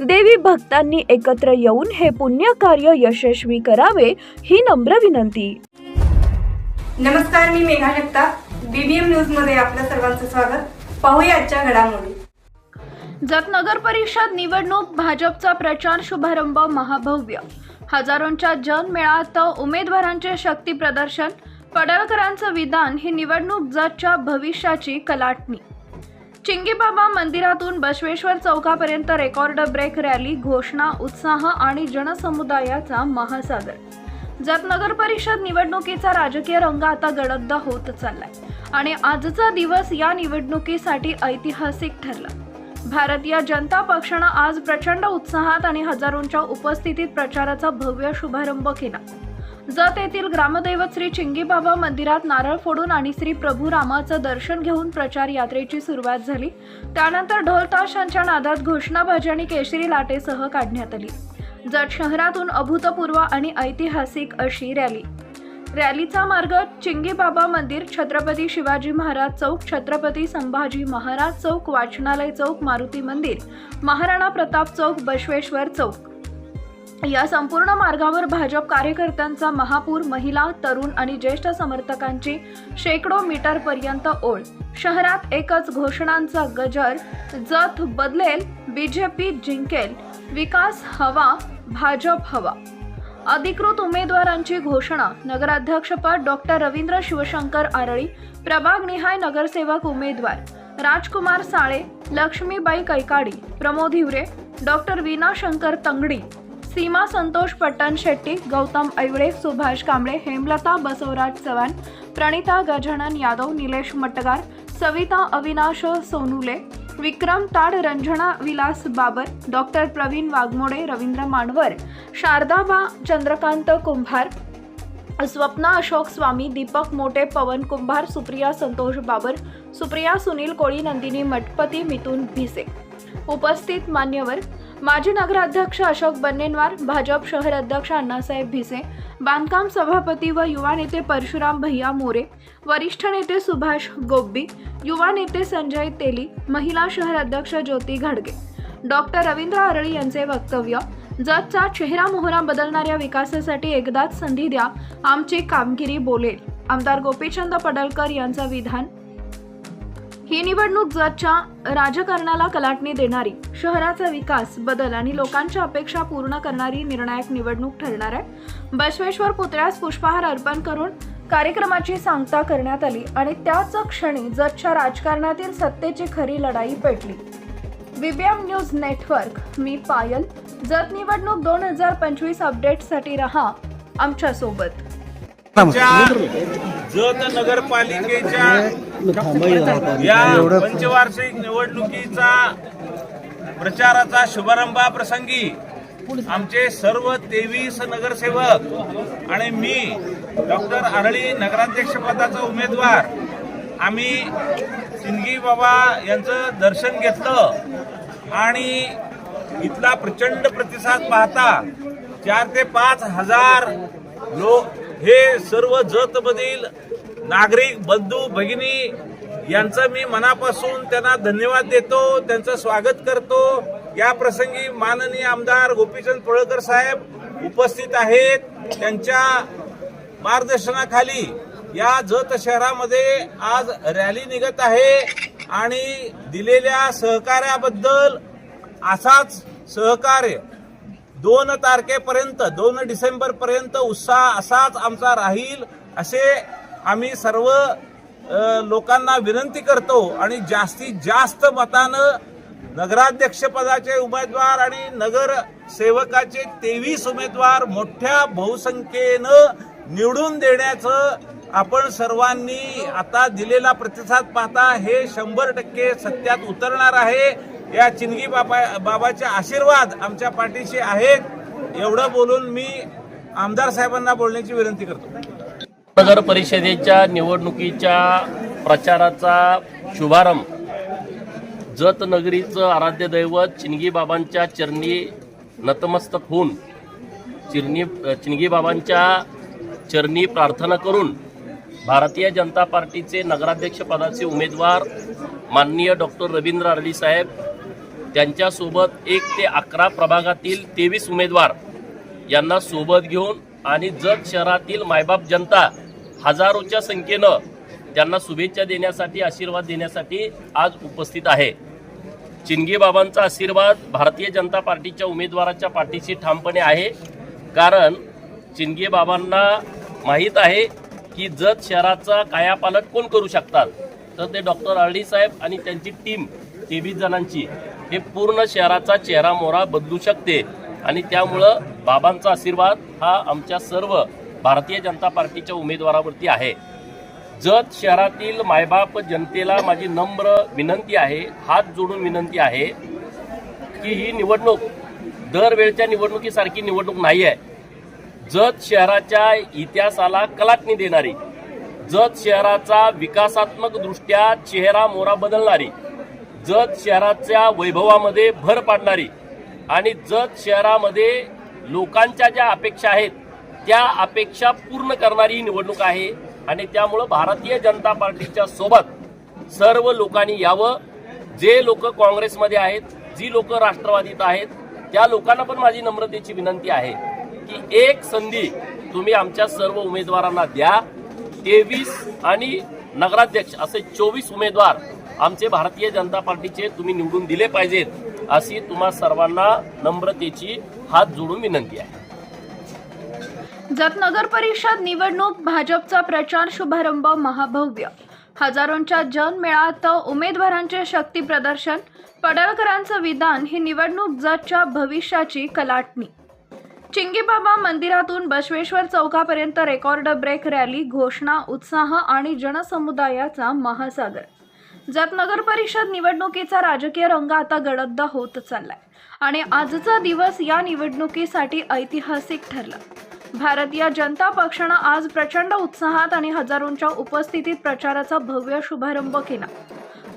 देवी भक्तांनी एकत्र येऊन हे पुण्य कार्य यशस्वी करावे ही नम्र विनंती. नमस्कार मी मेघा जगताप. बीबीएम न्यूजमध्ये आपल्या सर्वांचं स्वागत. पाहूया आजच्या घडामोडी. जत नगर परिषद निवडणूक भाजपचा प्रचार शुभारंभ महाभव्य. हजारोंच्या जन मेळात उमेदवारांचे शक्ती प्रदर्शन पडळकरांचं विधान ही निवडणूक जतच्या भविष्याची कलाटणी. चिंगीबाबा मंदिरातून बसवेश्वर चौकापर्यंत रेकॉर्ड ब्रेक रॅली घोषणा उत्साह आणि जनसमुदायाचा महासागर. जत नगर परिषद निवडणुकीचा राजकीय रंग आता गडद होत चाललाय आणि आजचा दिवस या निवडणुकीसाठी ऐतिहासिक ठरला. भारतीय जनता पक्षानं आज प्रचंड उत्साहात आणि हजारोंच्या उपस्थितीत प्रचाराचा भव्य शुभारंभ केला. जत येथील ग्रामदैवत श्री चिंगीबाबा मंदिरात नारळ फोडून आणि श्री प्रभू रामाचं दर्शन घेऊन प्रचार यात्रेची सुरुवात झाली. त्यानंतर ढोल ताशांच्या नादात घोषणाबाजी आणि केशरी लाटेसह काढण्यात आली. जत शहरातून अभूतपूर्व आणि ऐतिहासिक अशी रॅली. रॅलीचा मार्ग चिंगीबाबा मंदिर छत्रपती शिवाजी महाराज चौक छत्रपती संभाजी महाराज चौक वाचनालय चौक मारुती मंदिर महाराणा प्रताप चौक बसवेश्वर चौक. या संपूर्ण मार्गावर भाजप कार्यकर्त्यांचा महापूर महिला तरुण आणि ज्येष्ठ समर्थकांची शेकडो मीटर पर्यंत ओळ. शहरात एकच घोषणांचा गजर जत बदलेल बीजेपी जिंकेल विकास हवा भाजप हवा. अधिकृत उमेदवारांची घोषणा नगराध्यक्षपद डॉक्टर रवींद्र शिवशंकर आरळी प्रभागनिहाय नगरसेवक उमेदवार राजकुमार साळे लक्ष्मीबाई कैकाडी प्रमोद हिवरे डॉक्टर वीणा शंकर तंगडी सीमा संतोष पट्टण शेट्टी गौतम ऐवळे सुभाष कांबळे हेमलता बसवराज चव्हाण प्रणिता गजानन यादव निलेश मटगार सविता अविनाश सोनुले विक्रम ताड रंजना विलास बाबर डॉक्टर प्रवीण वाघमोडे रवींद्र मानवर शारदाबा चंद्रकांत कुंभार स्वप्ना अशोक स्वामी दीपक मोटे पवन कुंभार सुप्रिया संतोष बाबर सुप्रिया सुनील कोळी नंदिनी मठपती मिथुन भिसे. उपस्थित मान्यवर माजी नगराध्यक्ष अशोक बन्नेनवार भाजप शहर अध्यक्ष अण्णासाहेब भिसे बांधकाम सभापती व युवा नेते परशुराम भैया मोरे वरिष्ठ नेते सुभाष गोब्बी युवा नेते संजय तेली महिला शहर अध्यक्ष ज्योती घाडगे. डॉक्टर रवींद्र आरळी यांचे वक्तव्य जतचा चेहरा मोहरा बदलणाऱ्या विकासासाठी एकदाच संधी द्या आमची कामगिरी बोलेल. आमदार गोपीचंद पडळकर यांचं विधान ही निवडणूक जतच्या राजकारणाला कलाटणी देणारी शहराचा विकास बदल आणि लोकांच्या अपेक्षा पूर्ण करणारी निर्णायक निवडणूक ठरणार आहे. बसवेश्वर पुतळ्यास पुष्पहार अर्पण करून कार्यक्रमाची सांगता करण्यात आली आणि त्याच क्षणी जतच्या राजकारणातील सत्तेची खरी लढाई पेटली. बीबीएम न्यूज नेटवर्क मी पायल. जत निवडणूक दोन हजार पंचवीस अपडेटसाठी रहा आमच्यासोबत जत नगरपालिकेच्या या पंचवार्षिक निवडणुकीचा प्रचाराचा शुभारंभाप्रसंगी आमचे सर्व तेवीस नगरसेवक आणि मी डॉक्टर आरळी नगराध्यक्षपदाचा उमेदवार आम्ही सिंदगी बाबा यांचं दर्शन घेतलं आणि इथला प्रचंड प्रतिसाद पाहता चार ते पाच हजार लोक हे सर्व जतमधील नागरिक बंधू भगिनी यांचं मी मनापासून त्यांना धन्यवाद देतो त्यांचं स्वागत करतो. या प्रसंगी माननीय आमदार गोपीचंद पळकर साहेब उपस्थित आहेत. त्यांच्या मार्गदर्शनाखाली या जत शहरामध्ये आज रॅली निघत आहे आणि दिलेल्या सहकार्याबद्दल असाच सहकार्य दोन तारखेपर्यंत दोन डिसेंबरपर्यंत उत्साह असाच आमचा राहील असे आम्ही सर्व लोकांना विनंती करतो आणि जास्तीत जास्त मतानं नगराध्यक्षपदाचे उमेदवार आणि नगर सेवकाचे तेवीस उमेदवार मोठ्या बहुसंख्येनं निवडून देण्याचं आपण सर्वांनी आता दिलेला प्रतिसाद पाहता हे शंभर टक्के सत्यात उतरणार आहे. या चिनगी बाबा बाबाचे आशीर्वाद आमच्या पाठीशी आहेत. एवढं बोलून मी आमदार साहेबांना बोलण्याची विनंती करतो. नगर परिषदेच्या निवडणुकीच्या प्रचाराचा शुभारंभ. जत नगरीचं आराध्य दैवत चिनगी बाबांच्या चरणी नतमस्तक होऊन चिरणी चिनगी बाबांच्या चरणी प्रार्थना करून भारतीय जनता पार्टीचे नगराध्यक्षपदाचे उमेदवार माननीय डॉक्टर रवींद्र आरडी साहेब त्यांच्यासोबत एक ते अकरा प्रभागातील तेवीस उमेदवार यांना सोबत घेऊन आणि जत शहरातील मायबाप जनता हजारोच्या संख्येनं त्यांना शुभेच्छा देण्यासाठी आशीर्वाद देण्यासाठी आज उपस्थित आहे. चिंगेबाबांचा आशीर्वाद भारतीय जनता पार्टीच्या उमेदवाराच्या पाठीशी ठामपणे आहे. कारण चिनगीबाबांना माहीत आहे की जत शहराचा कायापालट कोण करू शकतात? तर ते डॉक्टर आरडी साहेब आणि त्यांची टीम तेवीस जणांची. हे पूर्ण शहराचा चेहरा मोहरा बदलू शकते. आणि त्यामुळं बाबांचा आशीर्वाद हा आमच्या सर्व भारतीय जनता पार्टीच्या उमेदवारावरती आहे. जत शहरातील मायबाप जनतेला माझी नम्र विनंती आहे हात जोडून विनंती आहे की ही निवडणूक दरवेळच्या निवडणुकीसारखी निवडणूक नाही आहे जत शहराच्या इतिहासाला कलाटणी देणारी जत शहराचा विकासात्मक दृष्ट्या चेहरा मोरा बदलणारी जत शहराच्या वैभवामध्ये भर पाडणारी आणि जत शहरामध्ये लोकांच्या ज्या अपेक्षा आहेत त्या अपेक्षा पूर्ण करणारी ही निवडणूक आहे आणि त्यामुळं भारतीय जनता पार्टीच्या सोबत सर्व लोकांनी यावं. जे लोक काँग्रेसमध्ये आहेत जी लोक राष्ट्रवादीत आहेत त्या लोकांना पण माझी नम्रतेची विनंती आहे की एक संधी तुम्ही आमच्या सर्व उमेदवारांना द्या. तेवीस आणि नगराध्यक्ष असे चोवीस उमेदवार आमचे भारतीय जनता पार्टीचे तुम्ही निवडून दिले पाहिजेत अशी तुम्हा सर्वांना नम्रतेची हात जोडून विनंती आहे. जत नगर परिषद निवडणूक भाजपचा प्रचार शुभारंभ महाभव्य. हजारोंच्या जनमेळात उमेदवारांचे शक्ती प्रदर्शन पडळकरांचं विधान ही निवडणूक जतच्या भविष्याची कलाटणी. चिंगीबाबा मंदिरातून बसवेश्वर चौकापर्यंत रेकॉर्ड ब्रेक रॅली घोषणा उत्साह आणि जनसमुदायाचा महासागर. ज्यात नगर परिषद निवडणुकीचा राजकीय रंग आता गडद होत चाललाय. आणि आजचा दिवस या निवडणुकीसाठी ऐतिहासिक ठरला. भारतीय जनता पक्षानं आज प्रचंड उत्साहात आणि हजारोंच्या उपस्थितीत प्रचाराचा भव्य शुभारंभ केला.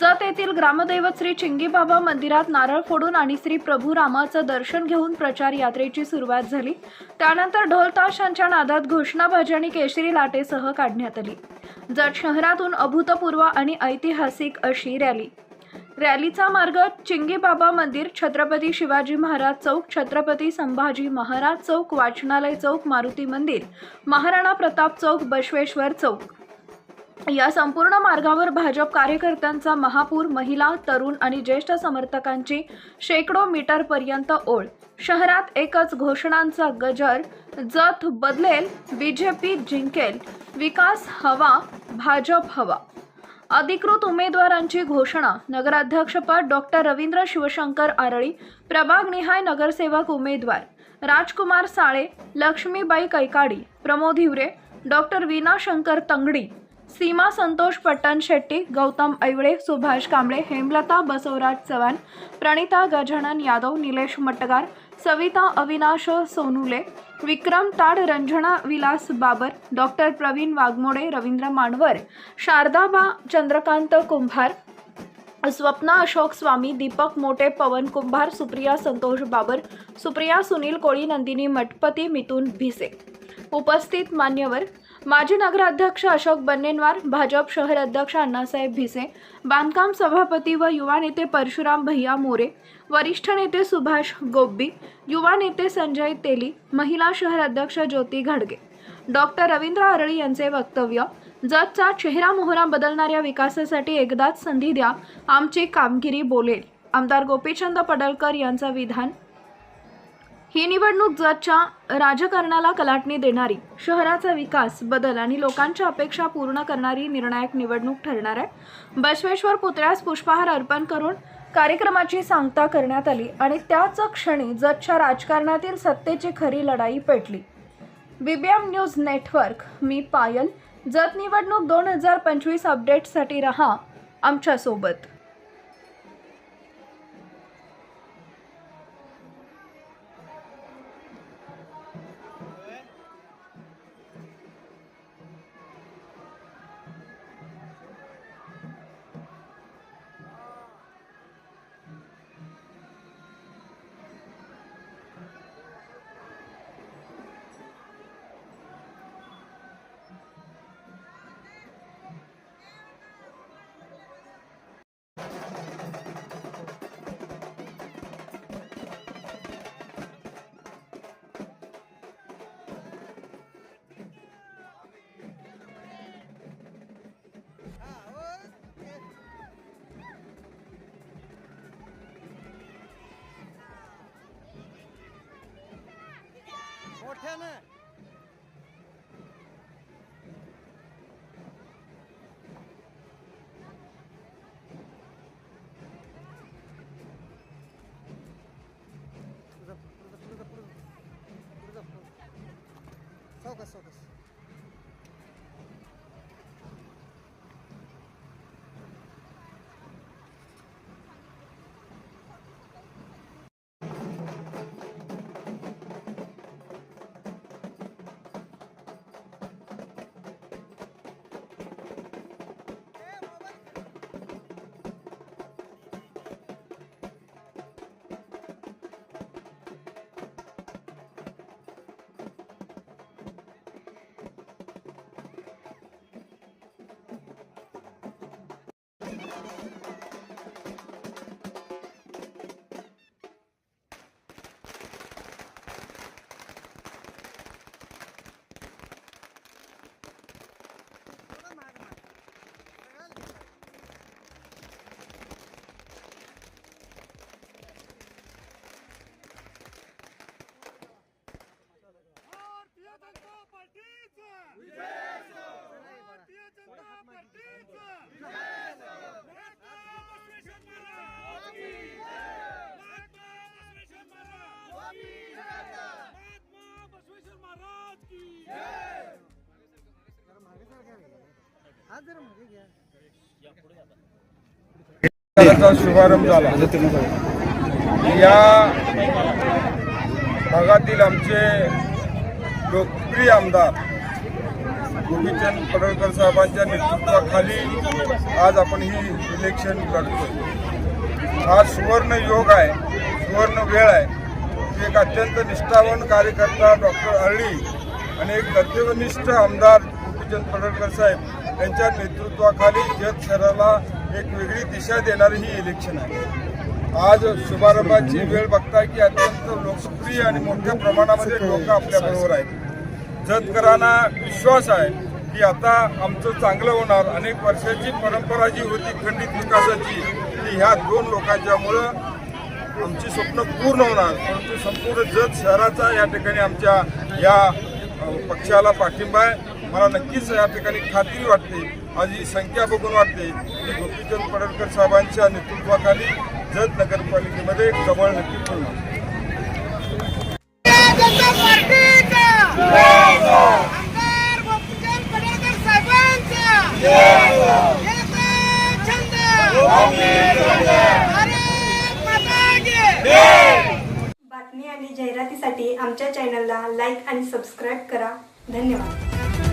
जत येथील ग्रामदैवत श्री चिंगीबाबा मंदिरात नारळ फोडून आणि श्री प्रभू रामाचं दर्शन घेऊन प्रचार यात्रेची सुरुवात झाली. त्यानंतर ढोल ताशांच्या नादात घोषणाबाजी आणि केशरी लाटेसह काढण्यात आली. जत शहरातून अभूतपूर्व आणि ऐतिहासिक अशी रॅली. रॅलीचा मार्ग चिंगीबाबा मंदिर छत्रपती शिवाजी महाराज चौक छत्रपती संभाजी महाराज चौक वाचनालय चौक मारुती मंदिर महाराणा प्रताप चौक बसवेश्वर चौक. या संपूर्ण मार्गावर भाजप कार्यकर्त्यांचा महापूर महिला तरुण आणि ज्येष्ठ समर्थकांची शेकडो मीटरपर्यंत ओळ. शहरात एकच घोषणांचा गजर जत बदलेल बीजेपी जिंकेल विकास हवा भाजप हवा. अधिकृत उमेदवारांची घोषणा नगराध्यक्षपद डॉक्टर रवींद्र शिवशंकर आरळी प्रभागनिहाय नगरसेवक उमेदवार राजकुमार साळे लक्ष्मीबाई कैकाडी प्रमोद हिवरे डॉक्टर वीणा शंकर तंगडी सीमा संतोष पट्टण शेट्टी गौतम ऐवळे सुभाष कांबळे हेमलता बसवराज चव्हाण प्रणिता गजानन यादव निलेश मटगार सविता अविनाश सोनुले विक्रम ताड रंजना विलास बाबर डॉक्टर प्रवीण वाघमोडे रवींद्र मानवर शारदाबा चंद्रकांत कुंभार स्वप्ना अशोक स्वामी दीपक मोटे पवन कुंभार सुप्रिया संतोष बाबर सुप्रिया सुनील कोळी नंदिनी मठपती मिथून भिसे. उपस्थित मान्यवर माजी नगराध्यक्ष अशोक बन्नेनवार भाजप शहर अध्यक्ष अण्णासाहेब भिसे बांधकाम सभापती व युवा नेते परशुराम भैया मोरे वरिष्ठ नेते सुभाष गोब्बी युवा नेते संजय तेली महिला शहर अध्यक्ष ज्योती घाडगे. डॉक्टर रवींद्र आरळी यांचे वक्तव्य जतचा चेहरा मोहरा बदलणाऱ्या विकासासाठी एकदाच संधी द्या आमची कामगिरी बोलेल. आमदार गोपीचंद पडळकर यांचं विधान ही निवडणूक जतच्या राजकारणाला कलाटणी देणारी शहराचा विकास बदल आणि लोकांच्या अपेक्षा पूर्ण करणारी निर्णायक निवडणूक ठरणार आहे. बसवेश्वर पुतळ्यास पुष्पहार अर्पण करून कार्यक्रमाची सांगता करण्यात आली आणि त्याच क्षणी जतच्या राजकारणातील सत्तेची खरी लढाई पेटली. बीबीएम न्यूज नेटवर्क मी पायल. जत निवडणूक दोन हजार पंचवीस अपडेटसाठी रहा आमच्यासोबत. मोठ्यानं だそうです。शुभारंभ झाला. या भागातील आमचे लोकप्रिय आमदार गोपीचंद पडळकर साहेबांच्या नेतृत्वाखाली आज आपण ही इलेक्शन लढतो हा सुवर्ण योग आहे सुवर्ण वेळ आहे. एक अत्यंत निष्ठावान कार्यकर्ता डॉक्टर अळी आणि एक कर्तव्यनिष्ठ आमदार गोपीचंद पडळकर साहेब यांच्या नेतृत्वाखाली जत शहराला एक वेगळी दिशा देणारी ही इलेक्शन आहे. आज शुभारंभाची वेळ बघताय की अत्यंत लोकप्रिय आणि मोठ्या प्रमाणामध्ये लोक आपल्या बरोबर आहेत. जतकरांना विश्वास आहे की आता आमचं चांगलं होणार. अनेक वर्षाची परंपरा जी होती खंडित विकासाची ती ह्या दोन लोकांच्यामुळं आमची स्वप्न पूर्ण होणार. परंतु संपूर्ण जत शहराचा या ठिकाणी आमच्या या पक्षाला पाठिंबा आहे. मला नक्कीच या ठिकाणी खात्री वाटते आज ही संख्या बघून वाटते की गोपीचंद पडळकर साहेबांच्या नेतृत्वाखाली जत नगरपालिकेमध्ये कमळ नक्की फुलणार बातमी आणि जाहिरातीसाठी आमच्या चॅनलला लाईक आणि सबस्क्राईब करा. धन्यवाद.